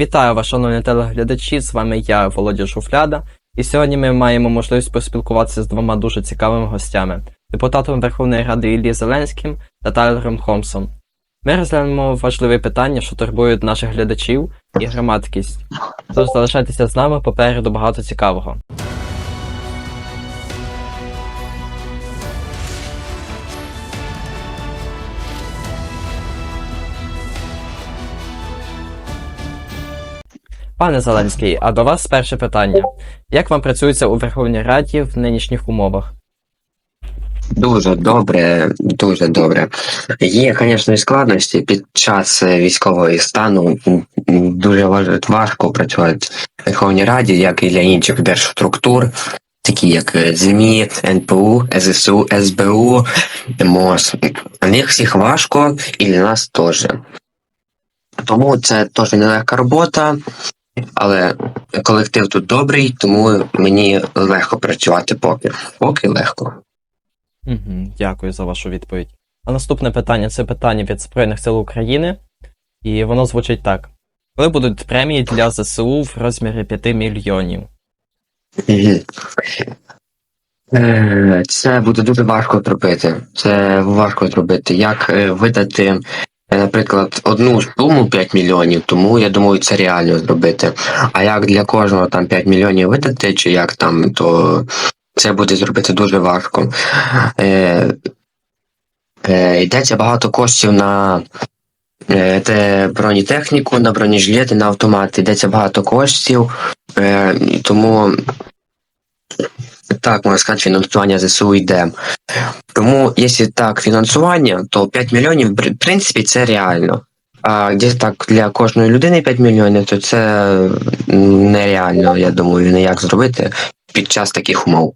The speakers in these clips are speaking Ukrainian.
Вітаю вас, шановні телеглядачі, з вами я, Володя Шуфляда, і сьогодні ми маємо можливість поспілкуватися з двома дуже цікавими гостями депутатом Верховної Ради Іллі Зеленським та Тайлером Хомсом. Ми розглянемо важливі питання, що турбують наших глядачів і громадськість. Тож залишайтеся з нами попереду багато цікавого. Пане Зеленський, а до вас перше питання. Як вам працюється у Верховній Раді в нинішніх умовах? Дуже добре, дуже добре. Є, звісно, складності під час е, військового стану. Дуже важко працювати в Верховній Раді, як і для інших держструктур, такі як е, ЗМІ, НПУ, ССУ, СБУ, МОЗ. Для них всіх важко і для нас теж. Тому це теж нелегка робота, але колектив тут добрий, тому мені легко працювати поки. Поки легко. Угу, дякую за вашу відповідь. А наступне питання це питання від Збройних сил України, і воно звучить так: коли будуть премії для ЗСУ в розмірі 5 мільйонів? Е, Це буде дуже важко зробити. Це важко зробити. Як е, видати, наприклад, одну суму 5 мільйонів, тому я думаю, це реально зробити. А як для кожного там 5 мільйонів видати, чи як там, то це буде зробити дуже важко. Е, е, Йдеться багато коштів на е, те бронетехніку, на бронежилети, на автомати. Йдеться багато коштів, е, тому так, можна сказати, фінансування ЗСУ йде. Тому, якщо так, фінансування, то 5 мільйонів, в принципі, це реально. А десь так для кожної людини 5 мільйонів, то це нереально, я думаю, ніяк зробити під час таких умов.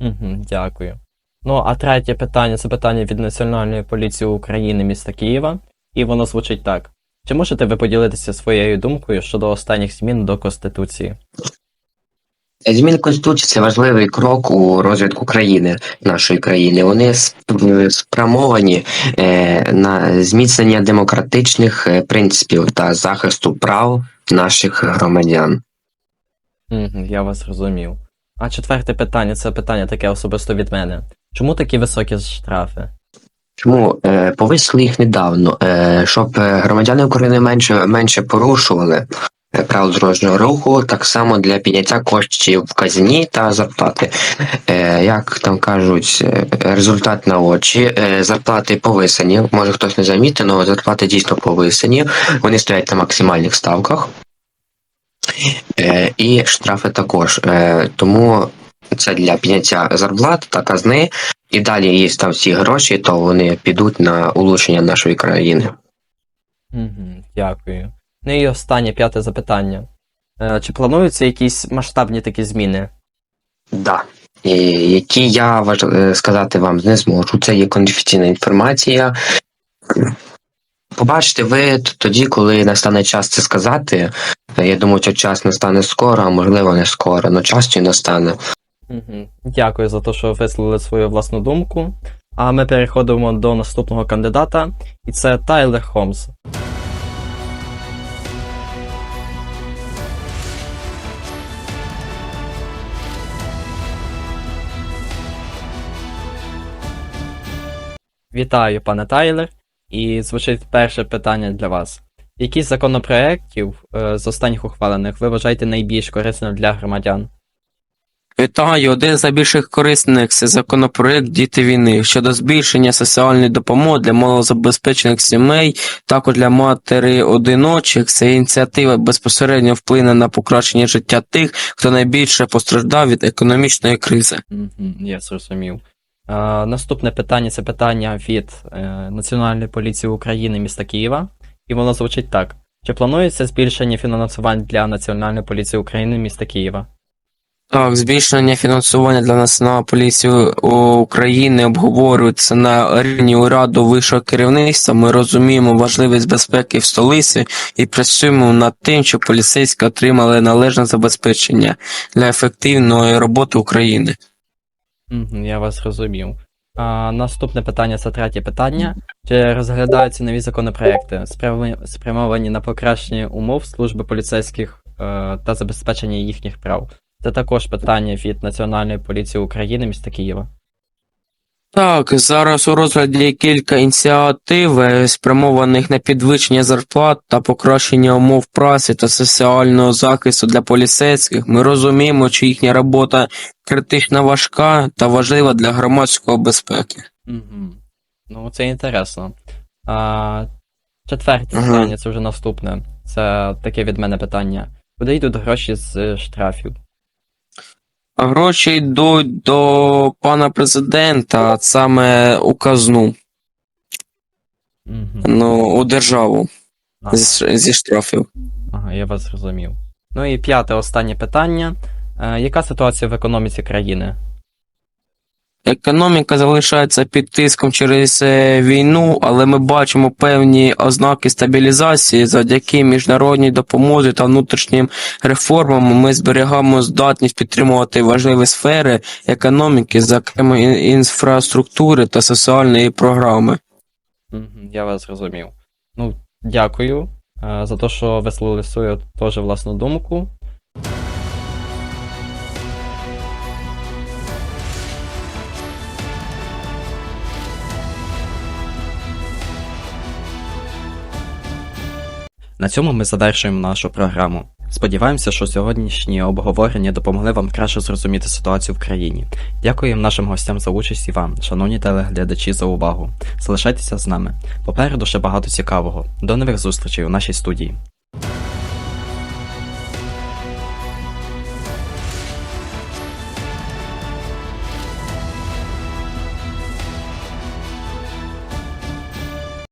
Угу, дякую. Ну, а третє питання це питання від Національної поліції України міста Києва, і воно звучить так: чи можете ви поділитися своєю думкою щодо останніх змін до Конституції? Зміни Конституції це важливий крок у розвитку країни, нашої країни. Вони спрямовані е, на зміцнення демократичних е, принципів та захисту прав наших громадян. Я вас зрозумів. А четверте питання це питання таке особисто від мене. Чому такі високі штрафи? Чому е, повисли їх недавно, щоб громадяни України менше менше порушували правил дорожнього руху, так само для підняття коштів в казні та зарплати. Е, як там кажуть, е, результат на очі, е, зарплати повисені. Може хтось не замітив, але зарплати дійсно повисені. Вони стоять на максимальних ставках. І штрафи також. Тому це для підняття зарплат та казни. І далі є там всі гроші, то вони підуть на улучшення нашої країни. Дякую. Ну і останнє п'яте запитання. Е, чи плануються якісь масштабні такі зміни? Да. І, які я важ... е, сказати вам не зможу. Це є конфіденційна інформація. Побачите ви т- тоді, коли настане час це сказати. Е, Я думаю, що час настане скоро, а можливо не скоро, але час чи настане. Дякую за те, що висловили свою власну думку. А ми переходимо до наступного кандидата, і це Тайлер Холмс. Вітаю, пане Тайлер. І звучить перше питання для вас. Які з законопроєктів е, з останніх ухвалених ви вважаєте найбільш корисним для громадян? Вітаю, один з найбільших корисних це законопроект Діти війни щодо збільшення соціальної допомоги для малозабезпечених сімей, також для матері одиночих. Ця ініціатива безпосередньо вплине на покращення життя тих, хто найбільше постраждав від економічної кризи. Мгм, Я зрозумів. Наступне питання це питання від е, Національної поліції України міста Києва, і воно звучить так: чи планується збільшення фінансувань для Національної поліції України міста Києва? Так, збільшення фінансування для Національної поліції України обговорюється на рівні уряду вищого керівництва. Ми розуміємо важливість безпеки в столиці і працюємо над тим, щоб поліцейські отримали належне забезпечення для ефективної роботи України. Я вас розумів. А, наступне питання це третє питання. Чи розглядаються нові законопроекти, спрямовані- спрямовані на покращення умов служби поліцейських е, та забезпечення їхніх прав? Це також питання від Національної поліції України міста Києва. Так, зараз у розгляді кілька ініціатив, е, спрямованих на підвищення зарплат та покращення умов праці та соціального захисту для поліцейських. Ми розуміємо, що їхня робота критично важка та важлива для громадської безпеки. Угу. Ну, це інтересно. А, четверте питання, це вже наступне. Це таке від мене питання. Куди йдуть гроші з е, штрафів? Гроші йдуть до пана президента, саме у казну, Угу. ну, у державу Ага. зі, зі штрафів. ага, я вас зрозумів. Ну і п'яте, останнє питання. Е, яка ситуація в економіці країни? Економіка залишається під тиском через е, війну, але ми бачимо певні ознаки стабілізації завдяки міжнародній допомозі та внутрішнім реформам. Ми зберігаємо здатність підтримувати важливі сфери економіки, зокрема інфраструктури та соціальної програми. Я вас зрозумів. Ну, дякую е, за те, що висловили свою теж власну думку. На цьому ми завершуємо нашу програму. Сподіваємося, що сьогоднішні обговорення допомогли вам краще зрозуміти ситуацію в країні. Дякуємо нашим гостям за участь і вам, шановні телеглядачі, за увагу. Залишайтеся з нами. Попереду ще багато цікавого. До нових зустрічей у нашій студії.